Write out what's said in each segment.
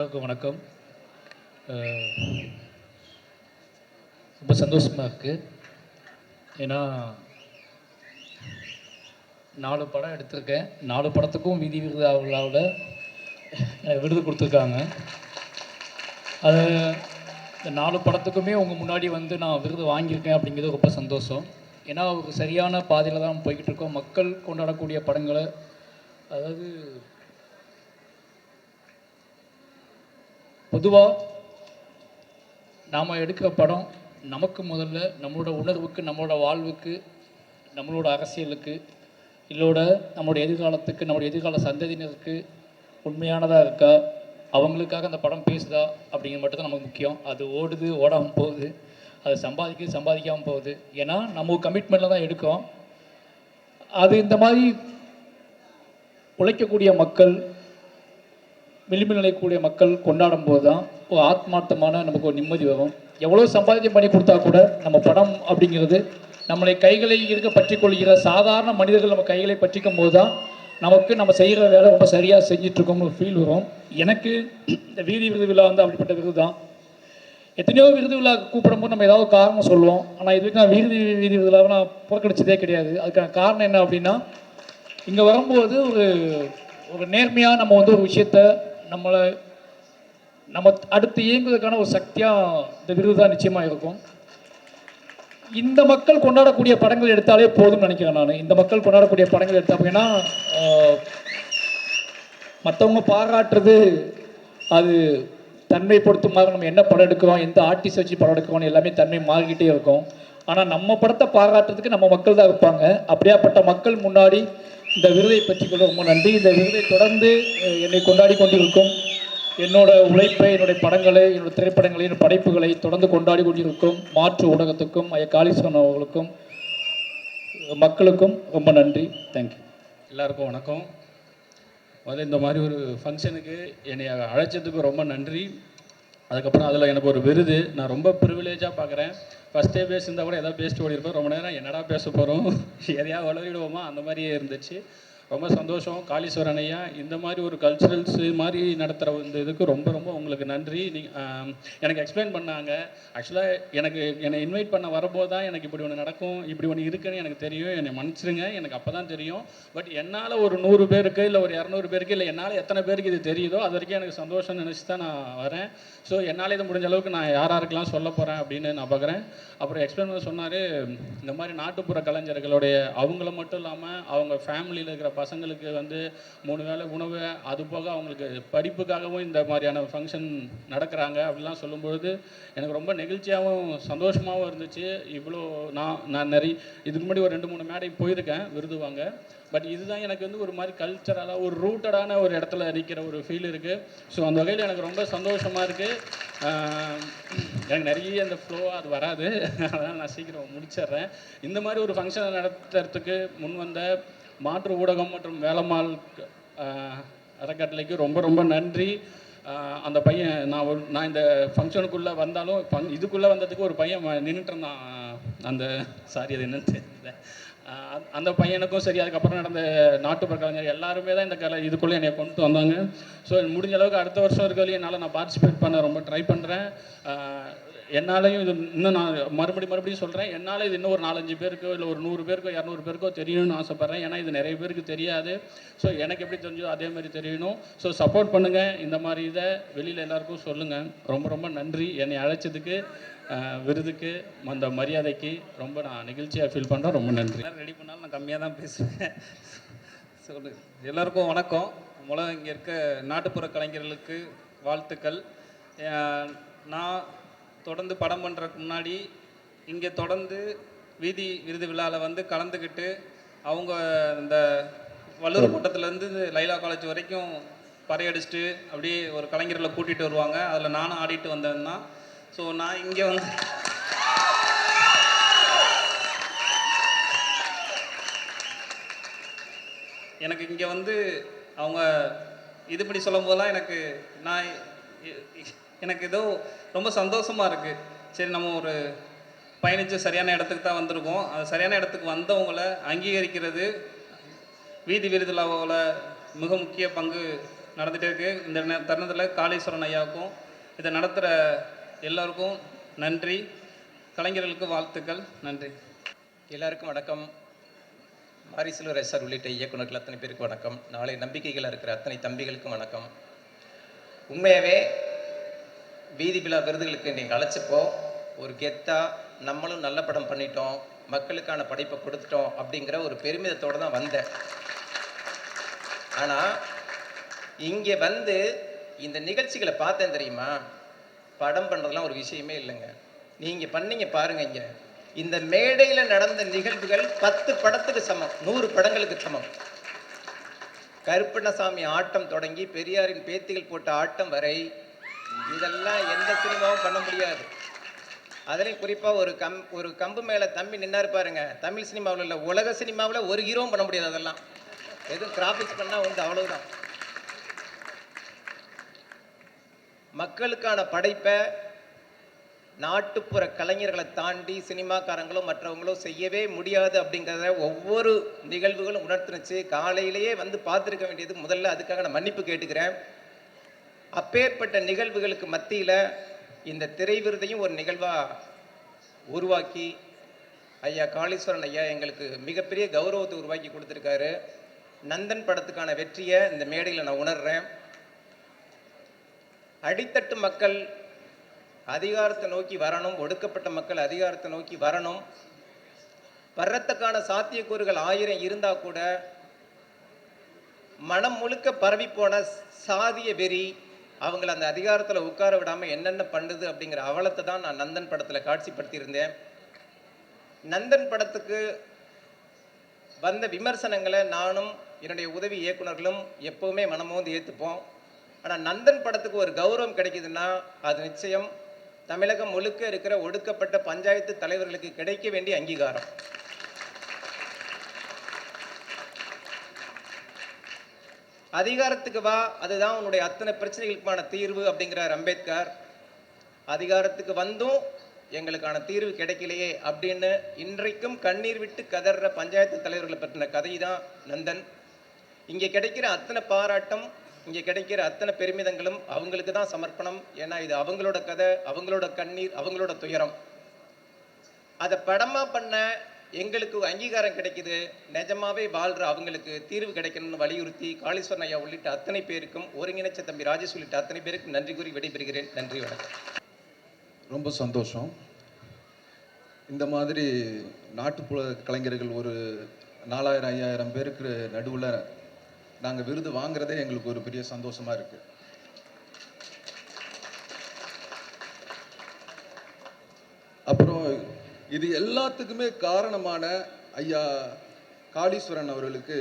எல்லாருக்கும் வணக்கம். ரொம்ப சந்தோஷமாக இருக்குது ஏன்னா நாலு படம் எடுத்திருக்கேன். நாலு படத்துக்கும் வீதி விருது விருது கொடுத்துருக்காங்க. அது இந்த நாலு படத்துக்குமே உங்கள் முன்னாடி வந்து நான் விருது வாங்கியிருக்கேன் அப்படிங்கிறது ரொம்ப சந்தோஷம். ஏன்னா ஒரு சரியான பாதையில் தான் போய்கிட்டு இருக்கோம். மக்கள் கொண்டாடக்கூடிய படங்களை அதாவது பொதுவாக நாம் எடுக்கிற படம் நமக்கு முதல்ல நம்மளோட உணர்வுக்கு நம்மளோட வாழ்வுக்கு நம்மளோட அரசியலுக்கு இல்லோட நம்மளுடைய எதிர்காலத்துக்கு நம்மளுடைய எதிர்கால சந்ததியினருக்கு உண்மையானதாக இருக்கா? அவங்களுக்காக அந்த படம் பேசுதா? அப்படிங்கிறது மட்டும் தான் நமக்கு முக்கியம். அது ஓடுது ஓடாமல் போகுது. அது சம்பாதிக்குது சம்பாதிக்காமல் போகுது. ஏன்னா நம்ம கமிட்மெண்ட்டில் தான் எடுக்கிறோம். அது இந்த மாதிரி உழைக்கக்கூடிய மக்கள் விளிம்பு நிலைக்கூடிய மக்கள் கொண்டாடும் போது தான் ஒரு ஆத்மார்த்தமான நமக்கு ஒரு நிம்மதி வரும். எவ்வளோ சம்பாதிக்கம் பண்ணி கொடுத்தா கூட நம்ம படம் அப்படிங்கிறது நம்மளை கைகளை இருக்க பற்றி கொள்கிற சாதாரண மனிதர்கள் நம்ம கைகளை பற்றிக்கும் போது தான் நமக்கு நம்ம செய்கிற வேலை ரொம்ப சரியாக செஞ்சிட்ருக்கோம்னு ஒரு ஃபீல் வரும். எனக்கு இந்த வீதி விருது விழா வந்து அப்படிப்பட்ட விருது தான் எத்தனையோ விருது விழா கூப்பிடும்போது நம்ம ஏதாவது காரணம் சொல்லுவோம். ஆனால் இது வரைக்கும் நான் வீதி வீதி விருதுலாவை நான் புறக்கணிச்சதே கிடையாது. அதுக்கான காரணம் என்ன அப்படின்னா இங்கே வரும்போது ஒரு ஒரு நேர்மையாக நம்ம வந்து ஒரு விஷயத்த நம்மளை நம்ம அடுத்து இயங்குவதற்கான ஒரு சக்தியாக இந்த விருது தான் நிச்சயமாக இருக்கும். இந்த மக்கள் கொண்டாடக்கூடிய படங்கள் எடுத்தாலே போதும்னு நினைக்கிறேன் நான். இந்த மக்கள் கொண்டாடக்கூடிய படங்கள் எடுத்தா அப்படின்னா மற்றவங்க பாராட்டுறது அது தன்மை மாதிரி நம்ம என்ன படம் எடுக்கிறோம் எந்த ஆர்டிஸ்ட் வச்சு படம் எடுக்கிறோம் எல்லாமே தன்மை மாறிக்கிட்டே இருக்கும். ஆனால் நம்ம படத்தை பாராட்டுறதுக்கு நம்ம மக்கள் தான் இருப்பாங்க. அப்படியாப்பட்ட மக்கள் முன்னாடி இந்த விருதை பற்றி ரொம்ப நன்றி. இந்த விருதை தொடர்ந்து என்னை கொண்டாடி கொண்டிருக்கும் என்னோட உழைப்பை என்னுடைய படங்களை என்னோட திரைப்படங்களை என்னோட படைப்புகளை தொடர்ந்து கொண்டாடி கொண்டிருக்கும் மாற்று ஊடகத்துக்கும் ஐயா காளீஸ்வரன் அவர்களுக்கும் மக்களுக்கும் ரொம்ப நன்றி. தேங்க்யூ எல்லாருக்கும் வணக்கம். முதல்ல இந்த மாதிரி ஒரு ஃபங்க்ஷனுக்கு என்னை அழைச்சதுக்கு ரொம்ப நன்றி. அதுக்கப்புறம் அதில் எனக்கு ஒரு விருது. நான் ரொம்ப ப்ரிவிலேஜாக பார்க்குறேன் ஃபஸ்ட்டே பேசியிருந்தால் கூட எதாவது பேசிட்டு ஓடிருப்போம் ரொம்ப நேரம் என்னடா பேச போகிறோம் எதையா வளரிடுவோமா அந்த மாதிரியே இருந்துச்சு. ரொம்ப சந்தோஷம். காளீஸ்வரன் ஐயா இந்த மாதிரி ஒரு கல்ச்சுரல்ஸ் மாதிரி நடத்துகிற இந்த இதுக்கு ரொம்ப ரொம்ப உங்களுக்கு நன்றி. நீ எனக்கு எக்ஸ்பிளைன் பண்ணாங்க. ஆக்சுவலாக எனக்கு என்னை இன்வைட் பண்ண வரும்போது தான் எனக்கு இப்படி ஒன்று நடக்கும் இப்படி ஒன்று இருக்குன்னு எனக்கு தெரியும். என்னை மன்னிச்சிருங்க எனக்கு அப்போ தான் தெரியும். பட் என்னால் ஒரு நூறு பேருக்கு இல்லை ஒரு இரநூறு பேருக்கு இல்லை என்னால் எத்தனை பேருக்கு இது தெரியுதோ அது வரைக்கும் எனக்கு சந்தோஷம் நினச்சி தான் நான் வரேன். ஸோ என்னால் இது முடிஞ்ச அளவுக்கு நான் யார் யாருக்கெல்லாம் சொல்ல போகிறேன் அப்படின்னு நான் பார்க்குறேன் அப்புறம் எக்ஸ்பிளைன் பண்ண சொன்னார் இந்த மாதிரி நாட்டுப்புற கலைஞர்களுடைய அவங்கள மட்டும் இல்லாமல் அவங்க ஃபேமிலியில் இருக்கிற பசங்களுக்கு வந்து மூணு வேளை உணவு அது போக அவங்களுக்கு படிப்புக்காகவும் இந்த மாதிரியான ஃபங்க்ஷன் நடக்கிறாங்க அப்படிலாம் சொல்லும்பொழுது எனக்கு ரொம்ப நெகிழ்ச்சியாகவும் சந்தோஷமாகவும் இருந்துச்சு. இவ்வளோ நான் நான் நிறைய இதுக்கு முன்னாடி ஒரு ரெண்டு மூணு மேடை போயிருக்கேன் விருது வாங்க. பட் இதுதான் எனக்கு வந்து ஒரு மாதிரி கல்ச்சரலாக ஒரு ரூட்டடான ஒரு இடத்துல நிற்கிற ஒரு ஃபீல் இருக்குது ஸோ அந்த வகையில் எனக்கு ரொம்ப சந்தோஷமாக இருக்குது எனக்கு நிறைய அந்த ஃப்ளோவாக அது வராது. அதனால் நான் சீக்கிரம் முடிச்சிடுறேன் இந்த மாதிரி ஒரு ஃபங்க்ஷனை நடத்துறதுக்கு முன் வந்த மாற்று ஊடகம் மற்றும் வேலம்மாள் அறக்கட்டளைக்கு ரொம்ப ரொம்ப நன்றி. அந்த பையன் நான் ஒரு நான் இந்த ஃபங்க்ஷனுக்குள்ளே வந்தாலும் ஃபங் இதுக்குள்ளே வந்ததுக்கு ஒரு பையன் நின்றுட்டு இருந்தான் அந்த சாரி அது என்னன்னு தெரியல. அந்த- பையனுக்கும் சரி அதுக்கப்புறம் நடந்த நாட்டுப்புற கலைஞர் எல்லாருமே தான் இந்த கலை இதுக்குள்ளே என்னை கொண்டு வந்தாங்க. ஸோ முடிஞ்ச அளவுக்கு அடுத்த வருஷம் இருக்கிறதுலையும் என்னால் நான் பார்ட்டிசிபேட் பண்ண ரொம்ப ட்ரை பண்ணுறேன் என்னாலையும் இது இன்னும் நான் மறுபடியும் மறுபடியும் சொல்கிறேன் என்னால் இது இன்னும் ஒரு நாலஞ்சு பேருக்கோ இல்லை ஒரு நூறு பேருக்கோ இரநூறு பேருக்கோ தெரியணும்னு ஆசைப்பட்றேன். ஏன்னா இது நிறைய பேருக்கு தெரியாது. ஸோ எனக்கு எப்படி தெரிஞ்சதோ அதே மாதிரி தெரியணும். ஸோ சப்போர்ட் பண்ணுங்கள் இந்த மாதிரி இதை வெளியில் எல்லாருக்கும் சொல்லுங்கள் ரொம்ப ரொம்ப நன்றி. என்னை அழைச்சதுக்கு விருதுக்கு அந்த மரியாதைக்கு ரொம்ப நான் நிகழ்ச்சியாக ஃபீல் பண்ணுறேன் ரொம்ப நன்றி. எல்லாரும் ரெடி பண்ணாலும் நான் கம்மியாக தான் பேசுவேன். சொல்லு எல்லாருக்கும் வணக்கம். முதல்ல இங்கே இருக்க நாட்டுப்புற கலைஞர்களுக்கு வாழ்த்துக்கள். நான் தொடர்ந்து படம் பண்ணுறதுக்கு முன்னாடி இங்கே தொடர்ந்து வீதி விருது விழாவில் வந்து கலந்துக்கிட்டு அவங்க இந்த வள்ளூர் கூட்டத்துலேருந்து லைலா காலேஜ் வரைக்கும் பறையடிச்சிட்டு அப்படியே ஒரு கலைஞர்களை கூட்டிகிட்டு வருவாங்க. அதில் நானும் ஆடிட்டு வந்தேன் தான். ஸோ நான் இங்கே வந்து எனக்கு இங்கே வந்து அவங்க இது பண்ணி சொல்லும் போதெல்லாம் எனக்கு நான் எனக்கு ஏதோ ரொம்ப சந்தோஷமாக இருக்குது சரி நம்ம ஒரு பயணித்து சரியான இடத்துக்கு தான் வந்திருக்கோம். அது சரியான இடத்துக்கு வந்தவங்கள அங்கீகரிக்கிறது வீதி விருதுலாவில் மிக முக்கிய பங்கு நடந்துகிட்டே இருக்குது இந்த நே- தருணத்தில் காளீஸ்வரன் ஐயாவுக்கும் இதை நடத்துகிற எல்லோருக்கும் நன்றி. கலைஞர்களுக்கு வாழ்த்துக்கள். நன்றி. எல்லாருக்கும் வணக்கம். மாரிசில்வர் எஸ்ஆர் உள்ளிட்ட இயக்குநர்கள் அத்தனை பேருக்கு வணக்கம். நாளை நம்பிக்கைகள் இருக்கிற அத்தனை தம்பிகளுக்கும் வணக்கம். உண்மையாகவே வீதி விழா விருதுகளுக்கு நீங்கள் அழைச்சப்போ ஒரு கெத்தாக நம்மளும் நல்ல படம் பண்ணிட்டோம் மக்களுக்கான படைப்பை கொடுத்துட்டோம் அப்படிங்கிற ஒரு பெருமிதத்தோடு தான் வந்தேன். ஆனால் இங்கே வந்து இந்த நிகழ்ச்சிகளை பார்த்தேன் தெரியுமா? படம் பண்ணுறதுலாம் ஒரு விஷயமே இல்லைங்க. நீங்கள் பண்ணீங்க பாருங்க இங்கே. இந்த மேடையில் நடந்த நிகழ்வுகள் பத்து படத்துக்கு சமம் நூறு படங்களுக்கு சமம். கருப்பண்ணசாமி ஆட்டம் தொடங்கி பெரியாரின் பேத்திகள் போட்ட ஆட்டம் வரை இதெல்லாம் எந்த சினிமாவும் பண்ண முடியாது. அதுலேயும் குறிப்பாக ஒரு கம் ஒரு கம்பு மேலே தம்பி நின்னாரு பாருங்க. தமிழ் சினிமாவில் இல்லை உலக சினிமாவில் ஒரு ஹீரோவும் பண்ண முடியாது அதெல்லாம். எதுவும் கிராஃபிக்ஸ் பண்ணால் உண்டு அவ்வளவுதான். மக்களுக்கான படைப்பை நாட்டுப்புற கலைஞர்களை தாண்டி சினிமாக்காரங்களும் மற்றவங்களும் செய்யவே முடியாது அப்படிங்கிறத ஒவ்வொரு நிகழ்வுகளும் உணர்த்துனுச்சு. காலையிலேயே வந்து பார்த்துருக்க வேண்டியது முதல்ல அதுக்காக நான் மன்னிப்பு கேட்டுக்கிறேன். அப்பேற்பட்ட நிகழ்வுகளுக்கு மத்தியில் இந்த திரை விருதையும் ஒரு நிகழ்வாக உருவாக்கி ஐயா காளீஸ்வரன் ஐயா எங்களுக்கு மிகப்பெரிய கௌரவத்தை உருவாக்கி கொடுத்துருக்காரு. நந்தன் படத்துக்கான வெற்றியை இந்த மேடையில் நான் உணர்கிறேன் அடித்தட்டு மக்கள் அதிகாரத்தை நோக்கி வரணும் ஒடுக்கப்பட்ட மக்கள் அதிகாரத்தை நோக்கி வரணும். வர்றத்துக்கான சாத்தியக்கூறுகள் ஆயிரம் இருந்தால் கூட மனம் முழுக்க பரவி போன சாதிய வெறி அவங்கள அந்த அதிகாரத்தில் உட்கார விடாமல் என்னென்ன பண்ணுது அப்படிங்கிற அவலத்தை தான் நான் நந்தன் படத்தில் காட்சிப்படுத்தியிருந்தேன். நந்தன் படத்துக்கு வந்த விமர்சனங்களை நானும் என்னுடைய உதவி இயக்குனர்களும் எப்பவுமே மனமோந்து ஏற்றுப்போம் ஆனால் நந்தன் படத்துக்கு ஒரு கௌரவம் கிடைக்குதுன்னா அது நிச்சயம் தமிழகம் முழுக்க இருக்கிற ஒடுக்கப்பட்ட பஞ்சாயத்து தலைவர்களுக்கு கிடைக்க வேண்டிய அங்கீகாரம். அதிகாரத்துக்கு வா அதுதான் உன்னுடைய அத்தனை பிரச்சனைகளுக்கான தீர்வு அப்படிங்கிறார் அம்பேத்கர். அதிகாரத்துக்கு வந்தும் எங்களுக்கான தீர்வு கிடைக்கலையே அப்படின்னு இன்றைக்கும் கண்ணீர் விட்டு கதற பஞ்சாயத்து தலைவர்களை பற்றின கதை தான் நந்தன். இங்கே கிடைக்கிற அத்தனை பாராட்டம் இங்கே கிடைக்கிற அத்தனை பெருமிதங்களும் அவங்களுக்கு தான் சமர்ப்பணம். ஏன்னா இது அவங்களோட கதை அவங்களோட கண்ணீர் அவங்களோட துயரம். அதை படமா பண்ண எங்களுக்கு அங்கீகாரம் கிடைக்கிது. நிஜமாவே வாழ்ற அவங்களுக்கு தீர்வு கிடைக்கணும்னு வலியுறுத்தி காளீஸ்வரன் ஐயா உள்ளிட்ட அத்தனை பேருக்கும் ஒருங்கிணைச்ச தம்பி ராஜேஷ் உள்ளிட்ட அத்தனை பேருக்கும் நன்றி கூறி விடைபெறுகிறேன். நன்றி வணக்கம். ரொம்ப சந்தோஷம். இந்த மாதிரி நாட்டுப்புற கலைஞர்கள் ஒரு நாலாயிரம் ஐயாயிரம் பேருக்கு நடுவில் நாங்கள் விருது வாங்குறதே எங்களுக்கு ஒரு பெரிய சந்தோஷமாக இருக்குது அப்புறம் இது எல்லாத்துக்குமே காரணமான ஐயா காளீஸ்வரன் அவர்களுக்கு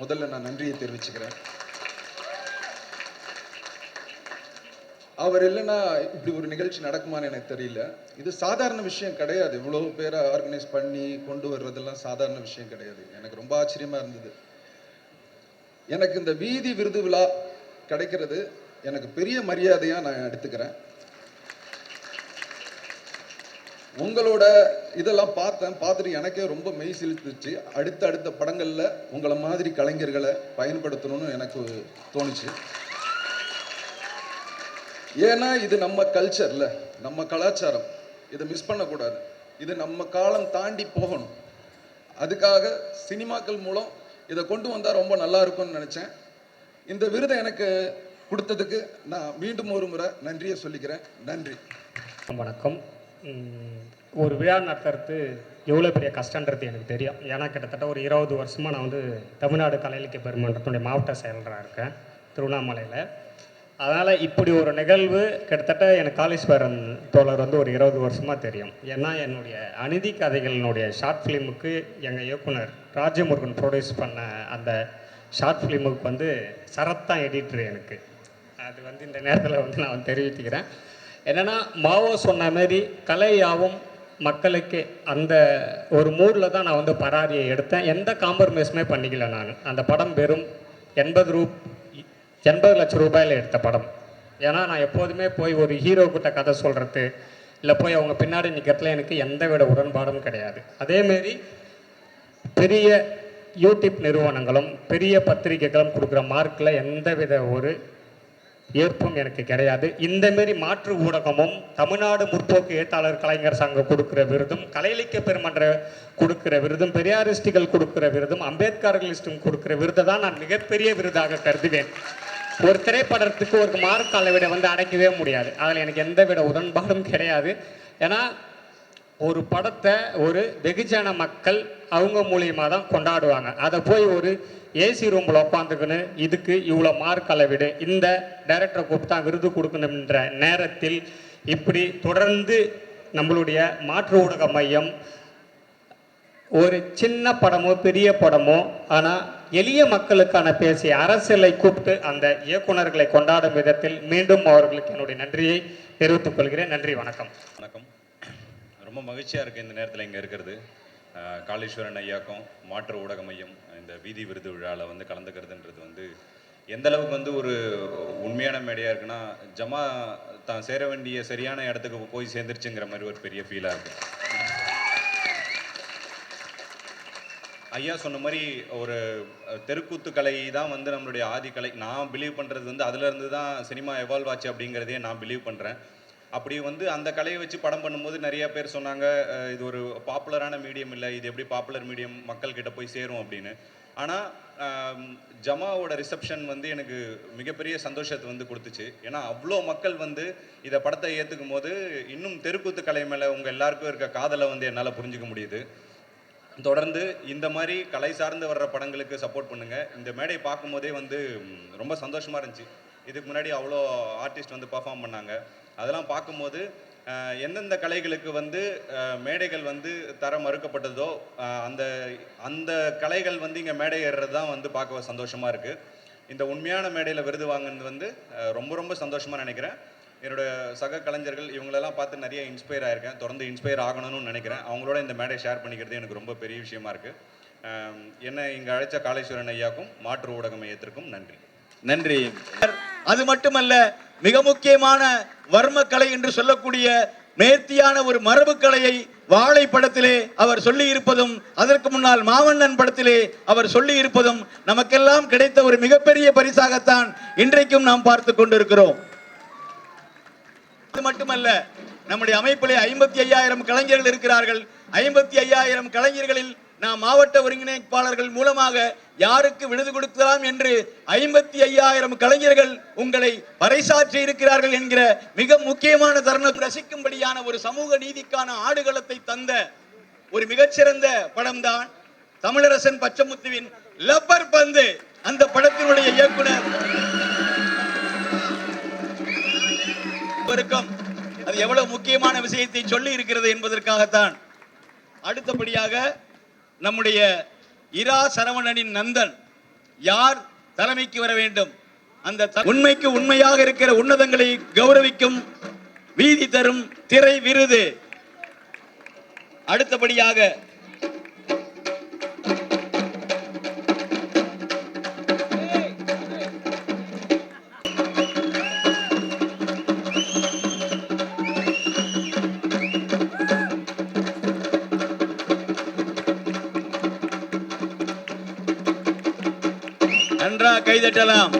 முதல்ல நான் நன்றியை தெரிவிச்சுக்கிறேன். அவர் இல்லைன்னா இப்படி ஒரு நிகழ்ச்சி நடக்குமான்னு எனக்கு தெரியல. இது சாதாரண விஷயம் கிடையாது. இவ்வளோ பேரை ஆர்கனைஸ் பண்ணி கொண்டு வர்றதெல்லாம் சாதாரண விஷயம் கிடையாது. எனக்கு ரொம்ப ஆச்சரியமா இருந்தது. எனக்கு இந்த வீதி விருது விழா கிடைக்கிறது எனக்கு பெரிய மரியாதையாக நான் எடுத்துக்கிறேன். உங்களோட இதெல்லாம் பார்த்தேன் பார்த்துட்டு எனக்கே ரொம்ப மெய் செலுத்துச்சு அடுத்த அடுத்த படங்களில் உங்களை மாதிரி கலைஞர்களை பயன்படுத்தணும்னு எனக்கு தோணுச்சு. ஏன்னா இது நம்ம கல்ச்சர்ல நம்ம கலாச்சாரம். இதை மிஸ் பண்ணக்கூடாது. இது நம்ம காலம் தாண்டி போகணும். அதுக்காக சினிமாக்கள் மூலம் இதை கொண்டு வந்தால் ரொம்ப நல்லா இருக்கும்னு நினச்சேன். இந்த விருதை எனக்கு கொடுத்ததுக்கு நான் மீண்டும் ஒரு முறை நன்றியை சொல்லிக்கிறேன். நன்றி. வணக்கம். ஒரு விழா நடத்துறது எவ்வளோ பெரிய கஷ்டன்றது எனக்கு தெரியும். ஏன்னா கிட்டத்தட்ட ஒரு இருபது வருஷமாக நான் வந்து தமிழ்நாடு கலையிலக்கிய பெருமன்றத்துடைய மாவட்ட செயலராக இருக்கேன் திருவண்ணாமலையில். அதனால் இப்படி ஒரு நிகழ்வு கிட்டத்தட்ட எனக்கு காளீஸ்வரன் தோழர் வந்து ஒரு இருபது வருஷமாக தெரியும். ஏன்னா என்னுடைய அநீதி கதைகளினுடைய ஷார்ட் ஃபிலிமுக்கு எங்கள் இயக்குனர் ராஜமுருகன் ப்ரொடியூஸ் பண்ண அந்த ஷார்ட் ஃபிலிமுக்கு வந்து சரத் தான் எடிட்ரு எனக்கு. அது வந்து இந்த நேரத்தில் வந்து நான் வந்து தெரிவித்துக்கிறேன் என்னென்னா மாவோ சொன்ன மாதிரி கலையாவும் மக்களுக்கு அந்த ஒரு மூடில் தான் நான் வந்து பராரியை எடுத்தேன். எந்த காம்ப்ரமைஸுமே பண்ணிக்கல நான். அந்த படம் வெறும் எண்பது ரூ எண்பது லட்சம் ரூபாயில் எடுத்த படம். ஏன்னா நான் எப்போதுமே போய் ஒரு ஹீரோ கிட்ட கதை சொல்கிறது இல்லை போய் அவங்க பின்னாடி நிற்கிறதுல எனக்கு எந்த விட உடன்பாடும் கிடையாது. அதேமாரி பெரிய யூடியூப் நிறுவனங்களும் பெரிய பத்திரிகைகளும் கொடுக்குற மார்க்கில் எந்த வித ஒரு ஏற்பும் எனக்கு கிடையாது. இந்த மாரி மாற்று ஊடகமும் தமிழ்நாடு முற்போக்கு எழுத்தாளர் கலைஞர் சங்கம் கொடுக்கிற விருதும் கலை பெருமன்ற கொடுக்கிற விருதும் பெரியாரிஸ்டுகள் கொடுக்கிற விருதும் அம்பேத்கர்களிஸ்டும் கொடுக்கிற விருதை தான் நான் மிகப்பெரிய விருதாக கருதுவேன். ஒரு திரைப்படத்துக்கு ஒரு மார்க் அளவிட வந்து அடைக்கவே முடியாது. அதில் எனக்கு எந்த விட உடன்பாடும் கிடையாது. ஏன்னா ஒரு படத்தை ஒரு வெகுஜன மக்கள் அவங்க மூலியமாக தான் கொண்டாடுவாங்க. அதை போய் ஒரு ஏசி ரூமில் உட்காந்துக்கின்னு இதுக்கு இவ்வளோ மார்க் அளவிடு இந்த டைரக்டரை கூப்பிட்டா விருது கொடுக்கணுன்ற நேரத்தில் இப்படி தொடர்ந்து நம்மளுடைய மாற்று ஊடக மையம் ஒரு சின்ன படமோ பெரிய படமோ ஆனால் எளிய மக்களுக்கான பேசிய அரசியலை கூப்பிட்டு அந்த இயக்குனர்களை கொண்டாடும் விதத்தில் மீண்டும் அவர்களுக்கு என்னுடைய நன்றியை தெரிவித்துக் கொள்கிறேன். நன்றி வணக்கம். வணக்கம். ரொம்ப மகிழ்ச்சியாக இருக்குது இந்த நேரத்தில் இங்கே இருக்கிறது. காளீஸ்வரன் ஐயாக்கும் மாற்று ஊடக மையம் இந்த வீதி விருது விழாவில் வந்து கலந்துக்கிறதுன்றது வந்து எந்த அளவுக்கு வந்து ஒரு உண்மையான மேடையாக இருக்குன்னா ஜமா தான் சேர வேண்டிய சரியான இடத்துக்கு போய் சேர்ந்துருச்சுங்கிற மாதிரி ஒரு பெரிய ஃபீலாக இருக்குது ஐயா சொன்ன மாதிரி ஒரு தெருக்கூத்து கலை தான் வந்து நம்மளுடைய ஆதி கலை நான் பிலீவ் பண்ணுறது வந்து அதுலேருந்து தான் சினிமா எவால்வ் ஆச்சு அப்படிங்கிறதே நான் பிலீவ் பண்ணுறேன் அப்படி வந்து அந்த கலையை வச்சு படம் பண்ணும்போது நிறைய பேர் சொன்னாங்க இது ஒரு பாப்புலரான மீடியம் இல்லை இது எப்படி பாப்புலர் மீடியம் மக்கள்கிட்ட போய் சேரும் அப்படின்னு. ஆனால் ஜமாவோட ரிசப்ஷன் வந்து எனக்கு மிகப்பெரிய சந்தோஷத்தை வந்து கொடுத்துச்சு. ஏன்னா அவ்வளோ மக்கள் வந்து இதை படத்தை ஏற்றுக்கும் போது இன்னும் தெருக்கூத்து கலை மேலே உங்கள் எல்லாருக்கும் இருக்க காதலை வந்து என்னால் புரிஞ்சுக்க முடியுது. தொடர்ந்து இந்த மாதிரி கலை சார்ந்து வர்ற படங்களுக்கு சப்போர்ட் பண்ணுங்கள் இந்த மேடை பார்க்கும்போதே வந்து ரொம்ப சந்தோஷமாக இருந்துச்சு. இதுக்கு முன்னாடி அவ்வளோ ஆர்டிஸ்ட் வந்து பர்ஃபார்ம் பண்ணாங்க. அதெல்லாம் பார்க்கும்போது எந்தெந்த கலைகளுக்கு வந்து மேடைகள் வந்து தர மறுக்கப்பட்டதோ அந்த அந்த கலைகள் வந்து இங்கே மேடை ஏறுறது தான் வந்து பார்க்க சந்தோஷமாக இருக்குது இந்த உண்மையான மேடையில் விருது வாங்கினது வந்து ரொம்ப ரொம்ப சந்தோஷமாக நினைக்கிறேன். என்னோட சக கலைஞர்கள் இவங்களெல்லாம் பார்த்து நிறைய இன்ஸ்பயர் ஆகிருக்கேன் தொடர்ந்து இன்ஸ்பயர் ஆகணும்னு நினைக்கிறேன். அவங்களோட இந்த மேடை ஷேர் பண்ணிக்கிறது எனக்கு ரொம்ப பெரிய விஷயமா இருக்குது என்னை இங்கே அழைச்ச காளேஸ்வரன் ஐயாக்கும் மாற்று ஊடக மையத்திற்கும் நன்றி. நன்றி. அது மட்டுமல்ல மிக முக்கியமான வர்மக்கலை என்று சொல்லக்கூடிய நேர்த்தியான ஒரு மரபு கலையை வாழை படத்திலே அவர் சொல்லி இருப்பதும் அதற்கு முன்னால் மாவண்ணன் படத்திலே அவர் சொல்லி இருப்பதும் நமக்கெல்லாம் கிடைத்த ஒரு மிகப்பெரிய பரிசாகத்தான் இன்றைக்கும் நாம் பார்த்து கொண்டிருக்கிறோம். அது மட்டுமல்ல நம்முடைய அமைப்பிலே ஐம்பத்தி ஐயாயிரம் கலைஞர்கள் இருக்கிறார்கள். ஐம்பத்தி ஐயாயிரம் கலைஞர்களில் நாம் மாவட்ட ஒருங்கிணைப்பாளர்கள் மூலமாக யாருக்கு விருது கொடுக்கலாம் என்று ஐம்பத்தி ஐயாயிரம் கலைஞர்கள் உங்களை பறைசாற்றி இருக்கிறார்கள் என்கிற மிக முக்கியமான தருணம். ரசிக்கும்படியான ஒரு சமூக நீதிக்கான ஆடுகளத்தை தந்த ஒரு மிகச்சிறந்த படம்தான் தமிழரசன் பச்சமுத்துவின் லப்பர் பந்து. அந்த படத்தினுடைய இயக்குனர் இருக்கும் அது எவ்வளவு முக்கியமான விஷயத்தை சொல்லி இருக்கிறது என்பதற்காகத்தான் அடுத்தபடியாக நம்முடைய இரா சரவணனின் நந்தன் யார் தலைமைக்கு வர வேண்டும்? அந்த த- உண்மைக்கு உண்மையாக இருக்கிற உன்னதங்களை கௌரவிக்கும் வீதி தரும் திரை விருது. அடுத்தபடியாக நன்றா கைதட்டலாம்